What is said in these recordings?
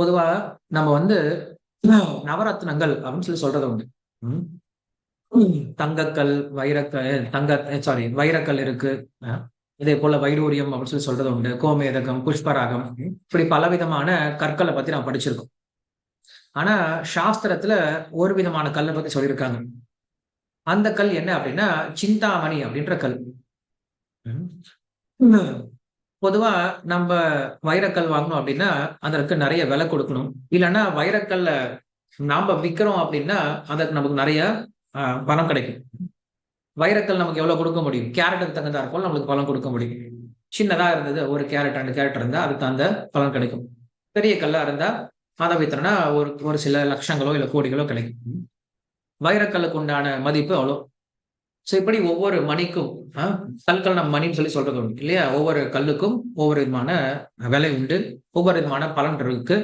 பொதுவா நம்ம வந்து நவரத்னங்கள் அப்படின்னு சொல்லி சொல்றது உண்டு. தங்கக்கல் வைரக்கல் தங்க சாரி வைரக்கல் இருக்கு. இதே போல வைடூரியம் அப்படின்னு சொல்லி சொல்றது உண்டு. கோமேதகம் புஷ்பராகம். இப்படி பலவிதமான கற்களை பத்தி நான் படிச்சிருக்கோம். ஆனா சாஸ்திரத்துல ஒரு விதமான கல்லை பத்தி சொல்லியிருக்காங்க. அந்த கல் என்ன அப்படின்னா சிந்தாமணி அப்படின்ற கல். பொதுவா நம்ம வைரக்கல் வாங்கணும் அப்படின்னா அதற்கு நிறைய விலை கொடுக்கணும். இல்லைன்னா வைரக்கல்ல நாம விற்கிறோம் அப்படின்னா அதற்கு நமக்கு நிறைய பணம் கிடைக்கும். வைரக்கல் நமக்கு எவ்வளவு கொடுக்க முடியும்? கேரட்டுக்கு தகுந்தா போல நம்மளுக்கு பலன் கொடுக்க முடியும். சின்னதா இருந்தது ஒரு கேரட் ரெண்டு கேரட் இருந்தா அதுக்கு அந்த பலன் கிடைக்கும். பெரிய கல்லா இருந்தா அதை வித்தனா ஒரு ஒரு சில லட்சங்களோ இல்ல கோடிகளோ கிடைக்கும். வைரக்கல்லுக்கு உண்டான மதிப்பு அவ்வளோ. ஸோ இப்படி ஒவ்வொரு மணிக்கும் கல்கள் நம்ம மணின்னு சொல்லி சொல்றது உண்டு இல்லையா? ஒவ்வொரு கல்லுக்கும் ஒவ்வொரு விதமான விலை உண்டு. ஒவ்வொரு விதமான பலன் இருக்கு.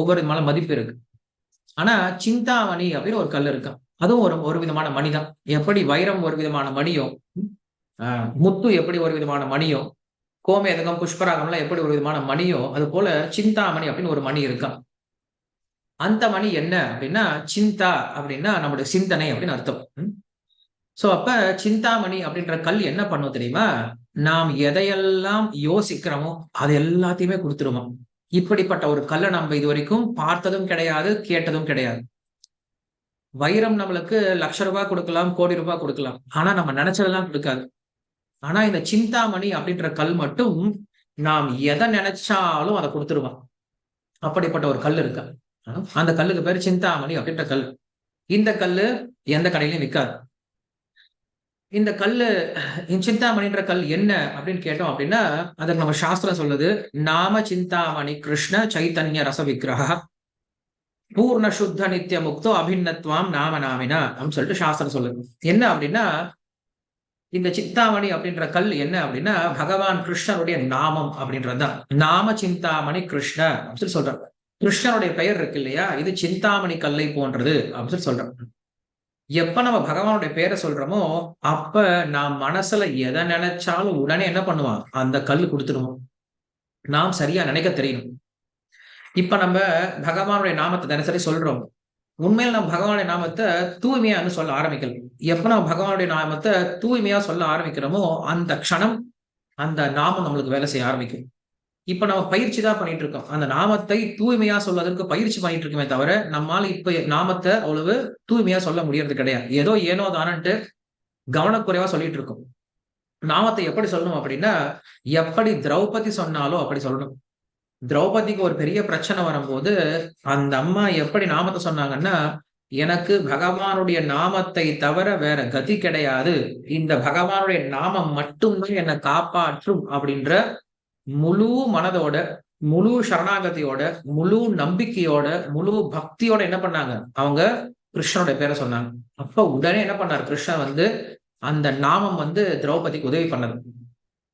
ஒவ்வொரு விதமான மதிப்பு இருக்கு. ஆனா சிந்தாமணி அப்படின்னு ஒரு கல் இருக்கான் அதுவும் ஒரு ஒரு விதமான மணி தான் எப்படி வைரம் ஒரு விதமான மணியோ முத்து எப்படி ஒரு விதமான மணியோ கோமேதகம் புஷ்பராகம்லாம் எப்படி ஒரு விதமான மணியோ அது போல சிந்தாமணி அப்படின்னு ஒரு மணி இருக்கான் அந்த மணி என்ன அப்படின்னா சிந்தா அப்படின்னா நம்முடைய சிந்தனை அப்படின்னு அர்த்தம். சோ அப்ப சிந்தாமணி அப்படின்ற கல் என்ன பண்ணும் தெரியுமா? நாம் எதையெல்லாம் யோசிக்கிறோமோ அது எல்லாத்தையுமே கொடுத்துருவோம் இப்படிப்பட்ட ஒரு கல்லை நம்ம இது வரைக்கும் பார்த்ததும் கிடையாது கேட்டதும் கிடையாது. வைரம் நம்மளுக்கு லட்ச ரூபாய் கொடுக்கலாம் கோடி ரூபாய் கொடுக்கலாம். ஆனா நம்ம நினைச்சதெல்லாம் கொடுக்காது. ஆனா இந்த சிந்தாமணி அப்படின்ற கல் மட்டும் நாம் எதை நினைச்சாலும் அதை கொடுத்துருவான் அப்படிப்பட்ட ஒரு கல் இருக்கு? அந்த கல்லுக்கு பேர் சிந்தாமணி அப்படின்ற கல். இந்த கல் எந்த கடையிலையும் விற்காது. இந்த கல்லு சிந்தாமணின்ற கல் என்ன அப்படின்னு கேட்டோம் அப்படின்னா அதுக்கு நம்ம சாஸ்திரம் சொல்லுது நாம சிந்தாமணி கிருஷ்ண சைத்தன்ய ரச விக்கிரக பூர்ண சுத்த நித்திய முக்தோ அபிநத்வாம் நாம நாமினா அப்படின்னு சொல்லிட்டு சாஸ்திரம் சொல்லுது. என்ன அப்படின்னா இந்த சிந்தாமணி அப்படின்ற கல் என்ன அப்படின்னா பகவான் கிருஷ்ணனுடைய நாமம் அப்படின்றதுதான். நாம சிந்தாமணி கிருஷ்ண அப்படின்னு சொல்லி சொல்றாங்க. கிருஷ்ணனுடைய பெயர் இருக்கு இல்லையா? இது சிந்தாமணி கல்லை போன்றது அப்படின்னு சொல்லி சொல்றாங்க. எப்ப நம்ம பகவானுடைய பேரை சொல்றோமோ அப்ப நாம் மனசுல எதை நினைச்சாலும் உடனே என்ன பண்ணுவான் அந்த கல் கொடுத்துருவோம் நாம் சரியா நினைக்க தெரியணும். இப்ப நம்ம பகவானுடைய நாமத்தை தினசரி சொல்றோம். உண்மையில் நம்ம பகவானுடைய நாமத்தை தூய்மையான்னு சொல்ல ஆரம்பிக்கல. எப்ப நம்ம பகவானுடைய நாமத்தை தூய்மையா சொல்ல ஆரம்பிக்கிறோமோ அந்த க்ஷணம் அந்த நாமம் நம்மளுக்கு வேலை செய்ய ஆரம்பிக்கும். இப்ப நம்ம பயிற்சி தான் பண்ணிட்டு இருக்கோம். அந்த நாமத்தை தூய்மையா சொல்வதற்கு பயிற்சி பண்ணிட்டு இருக்கோமே தவிர நம்மால இப்ப நாமத்தை அவ்வளவு தூய்மையா சொல்ல முடியறது கிடையாது. ஏதோ ஏனோ தானன்ட்டு கவனக்குறைவா சொல்லிட்டு இருக்கோம். நாமத்தை எப்படி சொல்லணும் அப்படின்னா எப்படி திரௌபதி சொன்னாலோ அப்படி சொல்லணும். திரௌபதிக்கு ஒரு பெரிய பிரச்சனை வரும்போது அந்த அம்மா எப்படி நாமத்தை சொன்னாங்கன்னா எனக்கு பகவானுடைய நாமத்தை தவிர வேற கதி கிடையாது. இந்த பகவானுடைய நாமம் மட்டும்தான் என்னை காப்பாற்றும் அப்படின்ற முழு மனதோட முழு சரணாகதியோட முழு நம்பிக்கையோட முழு பக்தியோட என்ன பண்ணாங்க? அவங்க கிருஷ்ணனுடைய பேரை சொன்னாங்க. அப்ப உடனே என்ன பண்ணார்? கிருஷ்ணன் வந்து அந்த நாமம் வந்து திரௌபதிக்கு உதவி பண்ணது.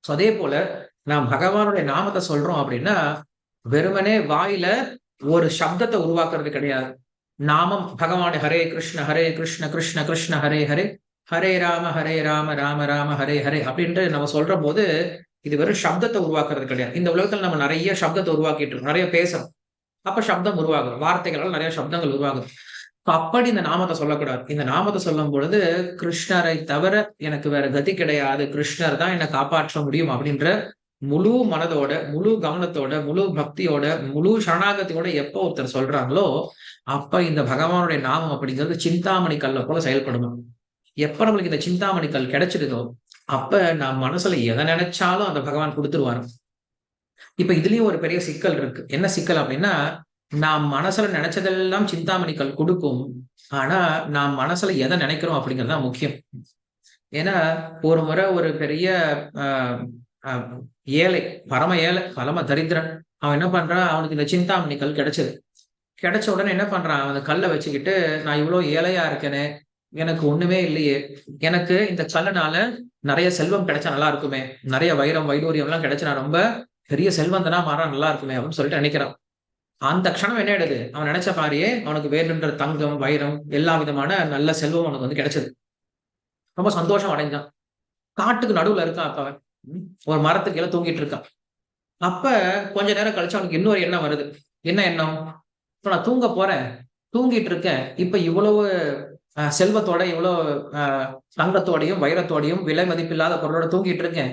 ஸோ அதே போல நாம் பகவானுடைய நாமத்தை சொல்றோம் அப்படின்னா வெறுமனே வாயில ஒரு சப்தத்தை உருவாக்குறது கிடையாது. நாமம் பகவானுடைய ஹரே கிருஷ்ண ஹரே கிருஷ்ண கிருஷ்ண கிருஷ்ண ஹரே ஹரே ஹரே ராம ஹரே ராம ராம ராம ஹரே ஹரே அப்படின்ட்டு நம்ம சொல்ற போது இது வெறும் சப்தத்தை உருவாக்குறது கிடையாது. இந்த உலகத்தில் நம்ம நிறைய சப்தத்தை உருவாக்கிட்டு இருக்கோம். நிறைய பேசுறோம். அப்ப சப்தம் உருவாகும் வார்த்தைகளால் நிறைய சப்தங்கள் உருவாகுது. அப்படி இந்த நாமத்தை சொல்லக்கூடாது. இந்த நாமத்தை சொல்லும் பொழுது கிருஷ்ணரை தவிர எனக்கு வேற கதி கிடையாது. கிருஷ்ணர் தான் என்னை காப்பாற்ற முடியும் அப்படின்ற முழு மனதோட முழு கவனத்தோட முழு பக்தியோட முழு சரணாகத்தியோட எப்போ ஒருத்தர் சொல்றாங்களோ அப்ப இந்த பகவானுடைய நாமம் அப்படிங்கிறது சிந்தாமணி கல்ல போல செயல்படணும் எப்ப நம்மளுக்கு இந்த சிந்தாமணி கல் கிடைச்சிருக்கோ அப்ப நான் மனசுல எதை நினைச்சாலும் அந்த பகவான் கொடுத்துருவாரு. இப்ப இதுலயும் ஒரு பெரிய சிக்கல் இருக்கு. என்ன சிக்கல் அப்படின்னா நாம் மனசுல நினைச்சதெல்லாம் சிந்தாமணிகள் கொடுக்கும் ஆனா நாம் மனசுல எதை நினைக்கிறோம் அப்படிங்கிறது தான் முக்கியம். ஏன்னா ஒரு முறை ஒரு பெரிய ஏழை பரம ஏழை பரம தரித்திரன் அவன் என்ன பண்றான்? அவனுக்கு இந்த சிந்தாமணிகள் கிடைச்சது. கிடைச்ச உடனே என்ன பண்றான்? அந்த கல்லை வச்சுக்கிட்டு நான் இவ்வளவு ஏழையா இருக்கேனே எனக்கு ஒண்ணுமே இல்லையே. எனக்கு இந்த கல்லனால நிறைய செல்வம் கிடைச்சா நல்லா இருக்குமே. நிறைய வைரம் வைடூரியம் எல்லாம் கிடைச்சா ரொம்ப பெரிய செல்வந்தனா மாறா நல்லா இருக்குமே அப்படின்னு சொல்லிட்டு நினைக்கிறான். அந்த க்ஷணம் என்ன ஆயிடுது? அவன் நினைச்ச மாதிரியே அவனுக்கு வேணுன்ற தங்கம் வைரம் எல்லா விதமான நல்ல செல்வம் அவனுக்கு வந்து கிடைச்சது. ரொம்ப சந்தோஷம் அடைஞ்சான். காட்டுக்கு நடுவுல இருக்கான் அப்ப அவன்? ஒரு மரத்துக்கு கீழே தூங்கிட்டு இருக்கான். அப்ப கொஞ்ச நேரம் கழிச்சு அவனுக்கு இன்னொரு எண்ணம் வருது. என்ன எண்ணம்? இப்ப நான் தூங்க போறேன். தூங்கிட்டு இருக்கேன். இப்ப இவ்வளவு செல்வத்தோட இவ்வளோ தங்கத்தோடையும் வைரத்தோடையும் விலை மதிப்பில்லாத பொருளோட தூங்கிட்டு இருக்கேன்.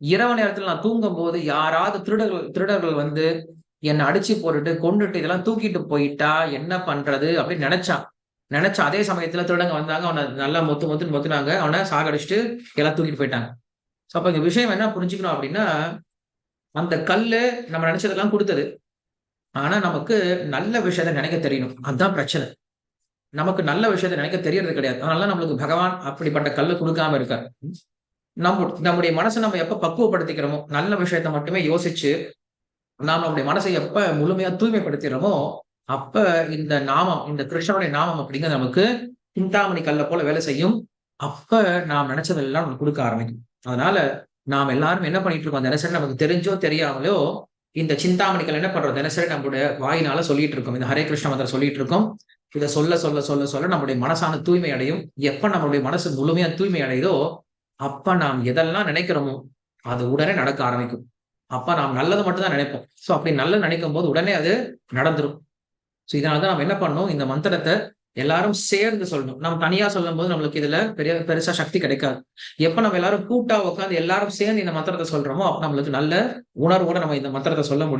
இரவு நேரத்தில் நான் தூங்கும் போது யாராவது திருடர்கள் திருடர்கள் வந்து என்னை அடிச்சு போட்டுட்டு கொண்டுட்டு இதெல்லாம் தூக்கிட்டு போயிட்டா என்ன பண்றது அப்படின்னு நினைச்சான் நினைச்ச அதே சமயத்துல திருடங்க வந்தாங்க அவனை நல்லா மொத்து மொத்துன்னு மொத்துனாங்க அவனை சாகடிச்சுட்டு எல்லாம் தூக்கிட்டு போயிட்டாங்க. ஸோ அப்போ இந்த விஷயம் என்ன புரிஞ்சுக்கணும் அப்படின்னா அந்த கல்லு நம்ம நினைச்சதெல்லாம் கொடுத்தது. ஆனா நமக்கு நல்ல விஷயத்த நினைக்க தெரியணும். அதுதான் பிரச்சனை. நமக்கு நல்ல விஷயத்தை நினைக்க தெரியறது கிடையாது. அதனால நம்மளுக்கு பகவான் அப்படிப்பட்ட கல்லு கொடுக்காம இருக்கார். நம்ம நம்முடைய மனசை நம்ம எப்ப பக்குவப்படுத்திக்கிறோமோ நல்ல விஷயத்த மட்டுமே யோசிச்சு நாம் நம்முடைய மனசை எப்ப முழுமையா தூய்மைப்படுத்திடுறோமோ அப்ப இந்த நாமம் இந்த கிருஷ்ணனுடைய நாமம் அப்படிங்கிறது நமக்கு சிந்தாமணி கல்ல போல வேலை செய்யும். அப்ப நாம் நினைச்சதெல்லாம் நமக்கு கொடுக்க ஆரம்பிக்கும். அதனால நாம் எல்லாரும் என்ன பண்ணிட்டு இருக்கோம்? தினசரி நமக்கு தெரிஞ்சோ தெரியாமலோ இந்த சிந்தாமணிகள் என்ன பண்றோம்? தினசரி நம்மளுடைய வாயினால சொல்லிட்டு இருக்கோம். இந்த ஹரே கிருஷ்ண மந்திரம் சொல்லிட்டு இருக்கோம். இதை சொல்ல சொல்ல சொல்ல சொல்ல நம்முடைய மனசான தூய்மை அடையும். எப்ப நம்மளுடைய மனசு முழுமையா தூய்மை அடையுதோ அப்ப நாம் எதெல்லாம் நினைக்கிறோமோ அது உடனே நடக்க ஆரம்பிக்கும். அப்ப நாம் நல்லது மட்டும் தான் நினைப்போம். சோ அப்படி நல்லது நினைக்கும் போது உடனே அது நடந்துரும். சோ இதனாலதான் நம்ம என்ன பண்ணணும்? இந்த மந்திரத்தை எல்லாரும் சேர்ந்து சொல்லணும். நம்ம தனியா சொல்லும் போது நம்மளுக்கு இதுல பெரிய பெருசா சக்தி கிடைக்காது. எப்ப நம்ம எல்லாரும் கூட்டா உட்காந்து எல்லாரும் சேர்ந்து இந்த மந்திரத்தை சொல்றோமோ அப்ப நம்மளுக்கு நல்ல உணர்வோட நம்ம இந்த மந்திரத்தை சொல்ல முடியும்.